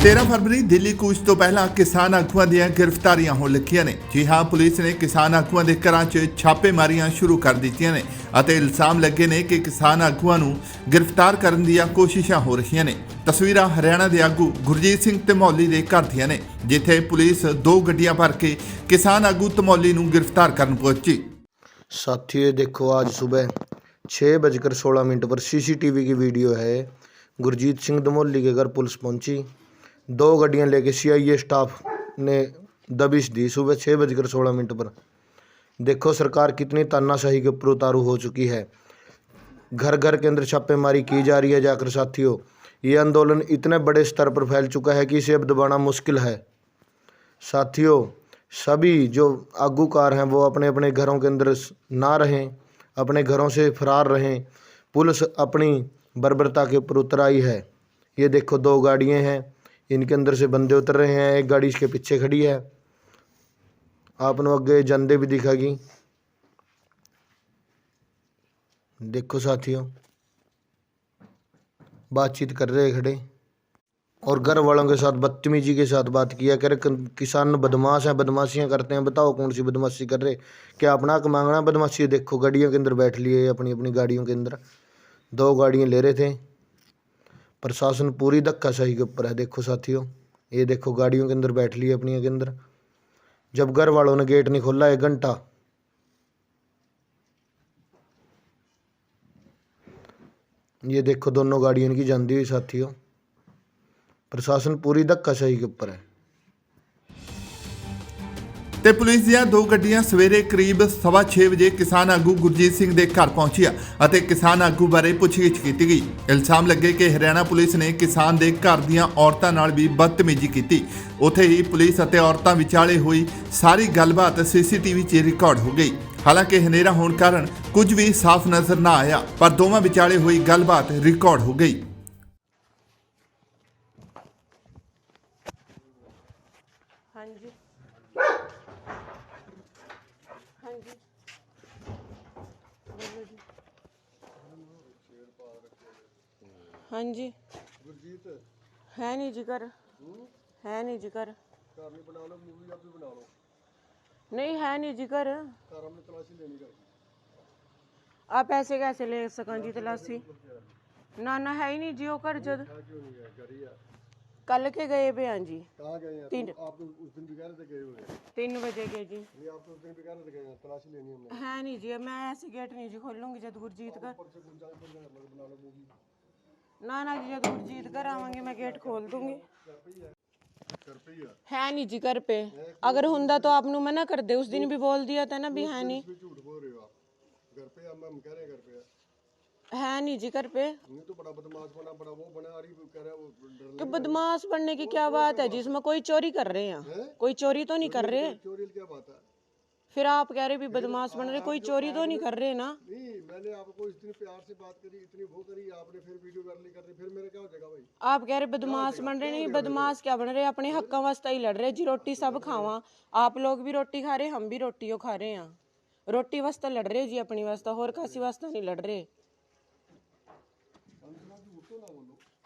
13 ਫਰਵਰੀ ਦਿੱਲੀ ਕੂਚ ਤੋਂ ਪਹਿਲਾਂ ਕਿਸਾਨ ਆਗੂਆਂ ਦੀਆਂ ਗ੍ਰਿਫਤਾਰੀਆਂ ਹੋਣ ਲੱਗੀਆਂ ਨੇ ਜੀ ਹਾਂ ਪੁਲਿਸ ਨੇ ਕਿਸਾਨ ਆਗੂਆਂ ਦੇ ਘਰਾਂ 'ਚ ਛਾਪੇਮਾਰੀਆਂ ਸ਼ੁਰੂ ਕਰ ਦਿੱਤੀਆਂ ਨੇ ਅਤੇ ਇਲਜ਼ਾਮ ਲੱਗੇ ਨੇ ਕਿ ਕਿਸਾਨ ਆਗੂਆਂ ਨੂੰ ਗ੍ਰਿਫਤਾਰ ਕਰਨ ਦੀਆਂ ਕੋਸ਼ਿਸ਼ਾਂ ਹੋ ਰਹੀਆਂ ਨੇ ਤਸਵੀਰਾਂ ਹਰਿਆਣਾ ਦੇ ਆਗੂ ਗੁਰਜੀਤ ਸਿੰਘ ਧਮੌਲੀ ਦੇ ਘਰ ਦੀਆਂ ਨੇ ਜਿੱਥੇ ਪੁਲਿਸ ਦੋ ਗੱਡੀਆਂ ਭਰ ਕੇ ਕਿਸਾਨ ਆਗੂ ਧਮੌਲੀ ਨੂੰ ਗ੍ਰਿਫਤਾਰ ਕਰਨ ਪਹੁੰਚੀ साथियों ये देखो आज सुबह छः बजकर सोलह मिनट पर सीसीटीवी की वीडियो है गुरजीत सिंह दमोली के घर पुलिस पहुंची दो गाड़ियाँ लेके सीआईए स्टाफ ने दबिश दी सुबह छः बजकर सोलह मिनट पर। देखो सरकार कितनी तानाशाही के ऊपर उतारू हो चुकी है। घर घर के अंदर छापेमारी की जा रही है जाकर साथियों। ये आंदोलन इतने बड़े स्तर पर फैल चुका है कि इसे अब दबाना मुश्किल है। साथियों, सभी जो आगूकार हैं वो अपने अपने घरों के अंदर ना रहें, अपने घरों से फरार रहें। पुलिस अपनी बर्बरता के ऊपर उतर आई है। ये देखो दो गाड़ियाँ हैं। इनके अंदर से बंदे उतर रहे हैं, एक गाड़ी इसके पीछे खड़ी है। आपने अगे जंदे भी दिखागी देखो साथियों, बातचीत कर रहे खड़े। और घर वालों के साथ, बदतमीजी के साथ बात किया कर। किसान बदमाश हैं, बदमाशियाँ करते हैं। बताओ कौन सी बदमाशी कर रहे? क्या अपना हक मांगना बदमाशी देखो, गाड़ियों के अंदर बैठ लिए अपनी अपनी गाड़ियों के अंदर। दो गाड़ियाँ ले रहे थे। प्रशासन पूरी धक्काशाही के ऊपर है। देखो साथियों, ये देखो गाड़ियों के अंदर बैठ लिए अपनी के अंदर। जब घर वालों ने गेट नहीं खोला, एक घंटा। ये देखो दोनों गाड़ियों की जानती हुई साथियों। प्रशासन पूरी धक्काशाही के ऊपर है। ਤੇ ਪੁਲਿਸ ਦੀਆਂ ਦੋ ਗੱਡੀਆਂ ਸਵੇਰੇ ਕਰੀਬ 6:30 ਵਜੇ ਕਿਸਾਨ ਆਗੂ ਗੁਰਜੀਤ ਸਿੰਘ ਦੇ ਘਰ ਪਹੁੰਚੀਆਂ ਅਤੇ ਕਿਸਾਨ ਆਗੂ ਬਾਰੇ ਪੁੱਛਗਿੱਛ ਕੀਤੀ ਗਈ। ਇਲਜ਼ਾਮ ਲੱਗੇ ਕਿ ਹਰਿਆਣਾ ਪੁਲਿਸ ਨੇ ਕਿਸਾਨ ਦੇ ਘਰ ਦੀਆਂ ਔਰਤਾਂ ਨਾਲ ਵੀ ਬਦਤਮੀਜ਼ੀ ਕੀਤੀ। ਉੱਥੇ ਹੀ ਪੁਲਿਸ ਅਤੇ ਔਰਤਾਂ ਵਿਚਾਲੇ ਹੋਈ ਸਾਰੀ ਗੱਲਬਾਤ ਸੀਸੀਟੀਵੀ 'ਚ ਰਿਕਾਰਡ ਹੋ ਗਈ। ਹਾਲਾਂਕਿ ਹਨੇਰਾ ਹੋਣ ਕਾਰਨ ਕੁਝ ਵੀ ਸਾਫ਼ ਨਜ਼ਰ ਨਾ ਆਇਆ, ਪਰ ਦੋਵਾਂ ਵਿਚਾਲੇ ਹੋਈ ਗੱਲਬਾਤ ਰਿਕਾਰਡ ਹੋ ਗਈ। हाँ जी। गुरजीत। है नहीं ज़िक्र है नहीं ज़िक्र घर नहीं है नहीं ज़िक्र घर आप पैसे कैसे ले सकें जी तलाशी? ना ना है ही नहीं जी कर जद। कल के गए पे हाँ जी। तीन तीन बजे गए जी। है। नहीं जी मैं ऐसे गेट नहीं जी खोलूँगी जद गुरजीत का ना ना, जी जब गुरजीत घर आवांगे, मैं गेट खोल दूँगी। है नहीं जी घर पे। अगर हुंदा तो आप नु मना कर दे। उस दिन भी बोल दिया था ना भी है नहीं। भी झूठ बोल रहे घर पे हम हम कह रहे हैं नहीं जी घर पे। तो बड़ा बदमाश बना बड़ा वो बना वो कह रहा वो तो बदमाश बनने की क्या बात है? जिसमें कोई चोरी कर रहे हैं। कोई चोरी तो नहीं कर रहे। चोरी क्या बात है फिर आप कह रहे भी बदमाश बन रहे कोई चोरी तो नहीं कर रहे ना नहीं मैंने आपको इतनी प्यार से बात करी इतनी वो करी आपने फिर वीडियो वायरल कर दी फिर मेरा क्या हो जाएगा भाई आप कह रहे बदमाश बन रहे नहीं बदमाश क्या बन रहे अपने हक्का वास्ते ही लड़ रहे जी रोटी सब खावा आप लोग भी रोटी खा रहे हम भी रोटी खा रहे हैं रोटी वास्ते लड़ रहे जी अपनी वास्ते होर कासी वास्ते नहीं लड़ रहे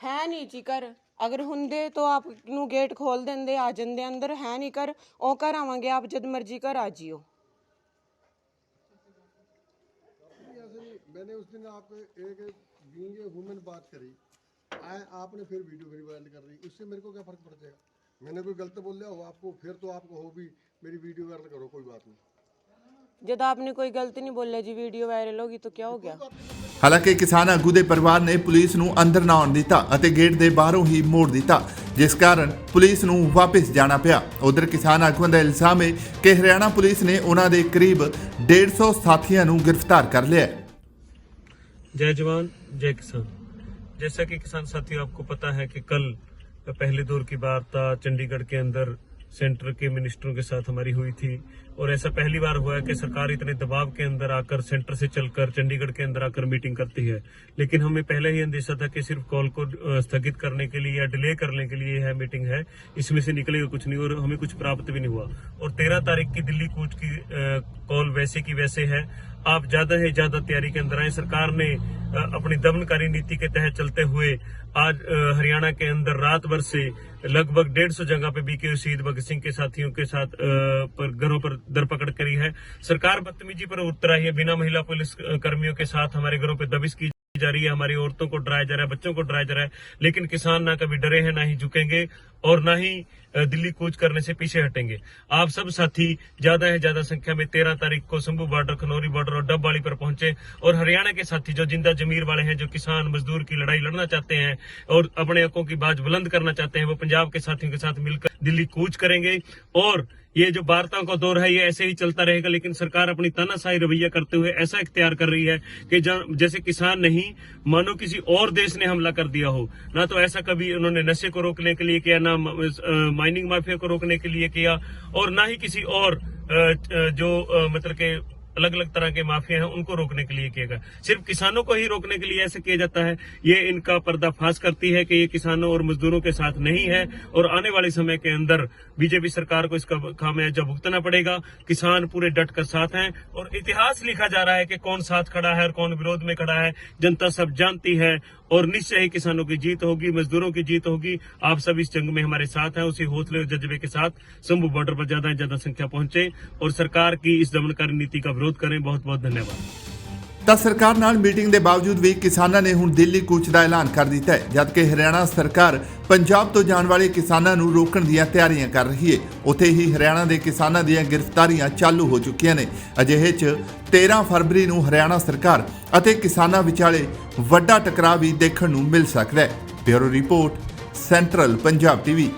है नहीं जी कर ਅਗਰ ਹੁੰਦੇ ਤਾਂ ਆਪ ਨੂੰ ਗੇਟ ਖੋਲ ਦਿੰਦੇ ਆ ਜਾਂਦੇ ਅੰਦਰ ਹੈ ਨਹੀਂ ਕਰ ਉਹ ਘਰ ਆਵਾਂਗੇ ਆਪ ਜਦ ਮਰਜ਼ੀ ਘਰ ਆ ਜਿਓ मैंने उस दिन आपको एक बीइंग ए वुमेन बात करी आए आपने फिर वीडियो मेरी वायरल कर दी उससे मेरे को क्या फर्क पड़ जाएगा मैंने कोई गलत बोल लिया हो आपको फिर तो आपको हो भी मेरी वीडियो वायरल करो कोई बात नहीं जब आपने कोई गलती नहीं बोला जी वीडियो वायरल होगी तो क्या हो गया ਹਾਲਾਂਕਿ ਕਿਸਾਨ ਆਗੂ ਦੇ ਪਰਿਵਾਰ ਨੇ ਪੁਲਿਸ ਨੂੰ ਅੰਦਰ ਨਾ ਆਉਣ ਦਿੱਤਾ ਅਤੇ ਗੇਟ ਦੇ ਬਾਹਰੋਂ ਹੀ ਮੋੜ ਦਿੱਤਾ ਜਿਸ ਕਾਰਨ ਪੁਲਿਸ ਨੂੰ ਵਾਪਸ ਜਾਣਾ ਪਿਆ ਉਧਰ ਕਿਸਾਨ ਆਗੂਆਂ ਦਾ ਇਲਜ਼ਾਮ ਹੈ ਕਿ ਹਰਿਆਣਾ ਪੁਲਿਸ ਨੇ ਉਹਨਾਂ ਦੇ ਕਰੀਬ 150 ਸਾਥੀਆਂ ਨੂੰ ਗ੍ਰਿਫਤਾਰ ਕਰ ਲਿਆ ਹੈ जय जवान, जय किसान। जैसा कि किसान साथियों, आपको पता है कि कल पहले दौर की वार्ता चंडीगढ़ के अंदर सेंटर के मिनिस्टरों के साथ हमारी हुई थी। और ऐसा पहली बार हुआ है कि सरकार इतने दबाव के अंदर आकर सेंटर से चलकर चंडीगढ़ के अंदर आकर मीटिंग करती है। लेकिन हमें पहले ही अंदेशा था कि सिर्फ़ कॉल को स्थगित करने के लिए या डिले करने के लिए यह मीटिंग है। इसमें से निकलेगा कुछ नहीं और हमें कुछ प्राप्त भी नहीं हुआ। और तेरह तारीख की दिल्ली कूच की कॉल वैसे की वैसे है। आप ज़्यादा से ज़्यादा तैयारी के अंदर आए। सरकार ने अपनी दमनकारी नीति के तहत चलते हुए आज हरियाणा के अंदर रात भर से लगभग डेढ़ सौ जगह पे बीके शहीद भगत सिंह के साथियों के साथ पर घरों पर धरपकड़ करी है। सरकार बदतमीजी पर उतर आई है। बिना महिला पुलिस कर्मियों के साथ हमारे घरों पर दबिश की जा रही है, हमारी औरतों को डराया जा रहा है, बच्चों को डराया जा रहा है, लेकिन किसान ना कभी डरे हैं, ना ही झुकेंगे और ना ही दिल्ली कूच करने से पीछे हटेंगे। आप सब साथी, ज़्यादा है ज़्यादा संख्या में तेरह तारीख को शंभू बॉर्डर खनौरी बॉर्डर और डबवाली पर पहुँचे। और हरियाणा के साथी जो ज़िंदा जमीर वाले हैं, जो किसान मजदूर की लड़ाई लड़ना चाहते हैं और अपने हकों की बाज बुलंद करना चाहते हैं, वो पंजाब के साथियों के साथ मिलकर दिल्ली कूच करेंगे। और ये जो वार्ताओं का दौर है, ये ऐसे ही चलता रहेगा, लेकिन सरकार अपनी तनाशाही रवैया करते हुए ऐसा इख्तियार कर रही है कि जैसे किसान नहीं, मानो किसी और देश ने हमला कर दिया हो। ना तो ऐसा कभी उन्होंने नशे को रोकने के लिए किया, ना माइनिंग माफिया को रोकने के लिए किया, और ना ही किसी और जो मतलब के अलग अलग तरह के माफिया हैं, उनको रोकने के लिए किया गया। सिर्फ़ किसानों को ही रोकने के लिए ऐसे किया जाता है। ये इनका पर्दाफाश करती है कि ये किसानों और मजदूरों के साथ नहीं है और आने वाले समय के अंदर बीजेपी सरकार को इसका खामियाजा भुगतना पड़ेगा, किसान पूरे डट कर साथ हैं और इतिहास लिखा जा रहा है कि कौन साथ खड़ा है और कौन विरोध में खड़ा है। जनता सब जानती है और निश्चय ही किसानों की जीत होगी, मजदूरों की जीत होगी। आप सब इस जंग में हमारे साथ हैं, उसी हौसले और जज्बे के साथ शंभू बॉर्डर पर ज़्यादा ज़्यादा संख्या पहुँचे और सरकार की इस दमनकारी नीति का विरोध ਵਿਰੋਧ ਕਰੇ, ਬਹੁਤ ਬਹੁਤ ਧੰਨਵਾਦ। ਤਾਂ ਸਰਕਾਰ ਨਾਲ ਮੀਟਿੰਗ ਦੇ ਬਾਵਜੂਦ ਵੀ ਕਿਸਾਨਾਂ ਨੇ ਹੁਣ ਦਿੱਲੀ ਕੂਚ ਦਾ ਐਲਾਨ ਕਰ ਦਿੱਤਾ ਹੈ, ਜਦਕਿ ਹਰਿਆਣਾ ਸਰਕਾਰ ਪੰਜਾਬ ਤੋਂ ਜਾਣ ਵਾਲੇ ਕਿਸਾਨਾਂ ਨੂੰ ਰੋਕਣ ਦੀਆਂ ਤਿਆਰੀਆਂ ਕਰ ਰਹੀ ਹੈ। ਉੱਥੇ ਹੀ ਹਰਿਆਣਾ ਦੇ ਕਿਸਾਨਾਂ ਦੀਆਂ ਗ੍ਰਿਫਤਾਰੀਆਂ ਚਾਲੂ ਹੋ ਚੁੱਕੀਆਂ ਨੇ। ਅਜਿਹੇ 'ਚ 13 ਫਰਵਰੀ ਨੂੰ ਹਰਿਆਣਾ ਸਰਕਾਰ ਅਤੇ ਕਿਸਾਨਾਂ ਵਿਚਾਲੇ ਵੱਡਾ ਟਕਰਾਅ ਵੀ ਦੇਖਣ ਨੂੰ ਮਿਲ ਸਕਦਾ ਹੈ। Bureau report, central Punjab TV.